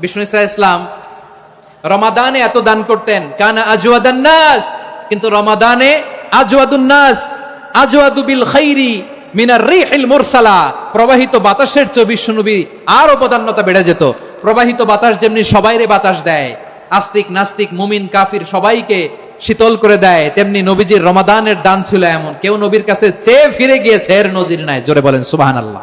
বিষ্ণু ইসা ইসলাম, রমাদানে এত দান করতেন, কানা আজওয়াদান নাস, কিন্তু রমাদানে আজওয়াদুন নাস, আজওয়াদু বিল খাইরি মিনার রিহিল মুরসালা, প্রবাহিত বাতাসের আরও বেড়ে যেত। প্রবাহিত বাতাস যেমনি সবাইরে বাতাস দেয়, আস্তিক, নাস্তিক, মুমিন, কাফির সবাইকে শীতল করে দেয়, তেমনি নবীজির রমাদানের দান ছিল এমন। কেউ নবীর কাছে চেয়ে ফিরে গিয়েছে, এর নজির নাই, জোরে বলেন সুবহানাল্লাহ।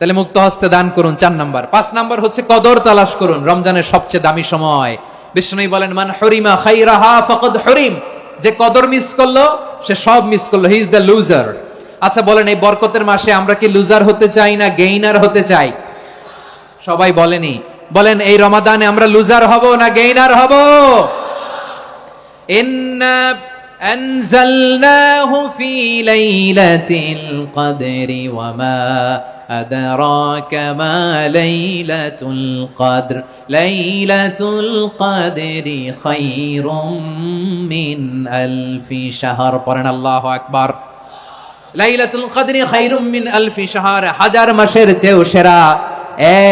তাহলে মুক্ত হস্তে দান করুন চার নাম্বার পাঁচ নাম্বার হচ্ছে কদর তালাশ করুন রমজানের সবচেয়ে দামি সময় বিষ্ণু বলেন মান হরিমা খাইরাহা ফাকাদ হরিম যে কদর মিস করলো সে সব মিস করলো হি ইজ দ্য লুজার আচ্ছা বলেন এই বরকতের মাসে আমরা কি লুজার হতে চাই না গেইনার হতে চাই সবাই বলেনি বলেন এই রমাদানে আমরা লুজার হব না গেইনার হব ইন্না أنزلناه في ليلة القدر وما أدراك ما ليلة القدر ليلة القدر خير من ألف شهر قرن الله أكبر লাইলাতুল কদরি খাইরুম মিন আলফি শাহর হাজার মাসের চেয়েও সেরা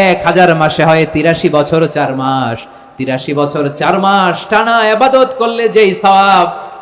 এক হাজার মাসে হয় তিরাশি বছর চার মাস তিরাশি বছর চার মাস টানা আবাদত করলে যেই সওয়াব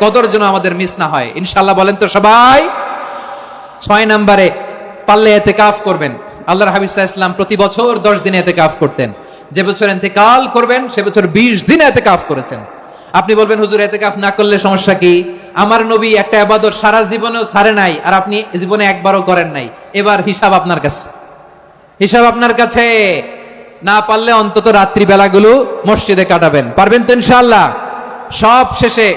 কদর যেন আমাদের মিস না হয়। ইনশাল্লাহ বলেন তো সবাই? ছয় নম্বরে, পারলে এতে কাফ করবেন। আল্লাহর হাবিজ ইসলাম প্রতি বছর দশ দিনে এতে কাফ করতেন। যে বছর এতেকাল করবেন, সে বছর বিশ দিনে এতে কাফ করেছেন। আপনি বলবেন, হুজুর এতে কাফ না করলে সমস্যা কি? আমার নবী একটা আবাদত সারা জীবনেও সারে নাই, আর আপনি জীবনে একবারও করেন নাই। এবার হিসাব আপনার কাছে। হিসাব আপনার কাছে। না পারলে অন্তত রাত্রি বেলাগুলো মসজিদে কাটাবেন। পারবেন তো ইনশাআল্লাহ? সব শেষে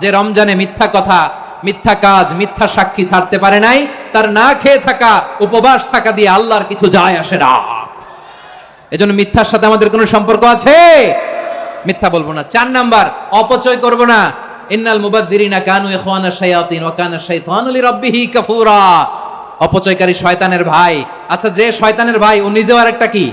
যে রমজানে মিথ্যা কথা, মিথ্যা কাজ, মিথ্যা সাক্ষী ছাড়তে পারে নাই, তার না খেয়ে থাকা, উপবাস থাকা দিয়ে আল্লাহর কিছু যায় আসে না। এজন্য মিথ্যার সাথে আমাদের কোনো সম্পর্ক আছে? মিথ্যা বলব না। চার নাম্বার, অপচয় করব না। ইন্নাল মুবাদ্দিরিনা কানু ইখওয়ানা শায়াতিন ওয়া কানা শাইতানু লিরাব্বিহি কাফুরা। অপচয়কারী শয়তানের ভাই। আচ্ছা যে শয়তানের ভাই, ও নিজেও আরেকটা কি?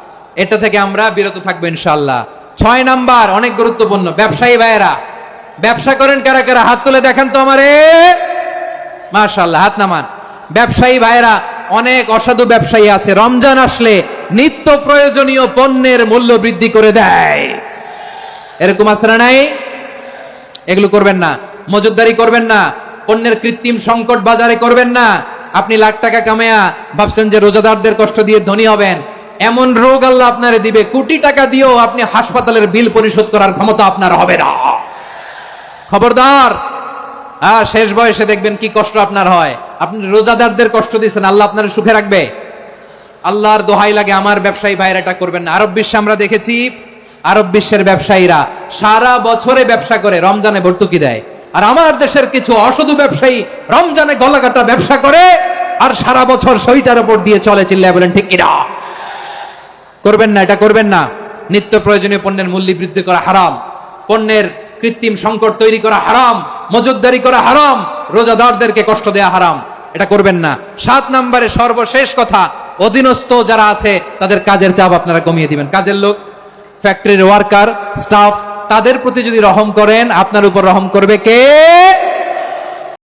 এটা থেকে আমরা বিরত থাকব ইনশাআল্লাহ। ছয় নাম্বার, অনেক গুরুত্বপূর্ণ, ব্যবসায়ী ভাইয়েরা, ব্যবসা করেন কারা কারা? হাত তুলে দেখেন তো আমারে। মাশাআল্লাহ, হাত নামান। ব্যবসায়ী ভাইয়েরা, অনেক অসাধু ব্যবসায়ী আছে। রমজান আসলে নিত্য প্রয়োজনীয় পণ্যের মূল্য বৃদ্ধি করে দেয়। এরকম না নাই? এগুলো করবেন না। মজুদদারি করবেন না। পণ্যের কৃত্রিম সংকট বাজারে করবেন না। আপনি লাখ টাকা কামায়া ভাবছেন যে রোজাদারদের কষ্ট দিয়ে ধনী হবেন। এমন রোগ আল্লাহ আপনারে দিবে, কোটি টাকা দিয়েও আপনি হাসপাতালের বিল পরিশোধ করার ক্ষমতা আপনার হবে না। খবরদার হ্যাঁ শেষ বয়সে দেখবেন কি কষ্ট আপনার হয়। আপনি রোজাদারদের কষ্ট দিয়েছেন, আল্লাহ আপনার সুখে রাখবে। আল্লাহর দোহাই লাগে, আমার ব্যবসায়ী ভাইরা এটা করবেন না। আরব বিশ্বে আমরা দেখেছি, আরব বিশ্বের ব্যবসায়ীরা সারা বছরে ব্যবসা করে, রমজানে ভর্তুকি দেয়। আর আমার দেশের কিছু অসাধু ব্যবসায়ী রমজানে গলাকাটা ব্যবসা করে, আর সারা বছর সইটার উপর দিয়ে চলে চিল্লায় বলেন, ঠিক কিনা? করবেন না, এটা করবেন না। নিত্য প্রয়োজনীয় পণ্যের মূল্য বৃদ্ধি করা হারাম। পণ্যের কৃত্রিম সংকট তৈরি করা হারাম। মজুদদারি করা হারাম। রোজাদারদেরকে কষ্ট দেয়া হারাম। এটা করবেন না। সাত নম্বরে সর্বশেষ কথা, অধীনস্থ যারা আছে, তাদের কাজের চাপ আপনারা কমিয়ে দিবেন। কাজের লোক ফ্যাক্টরির ওয়ার্কার স্টাফ তাদের প্রতি যদি রহম করেন, আপনার উপর রহম করবে কে?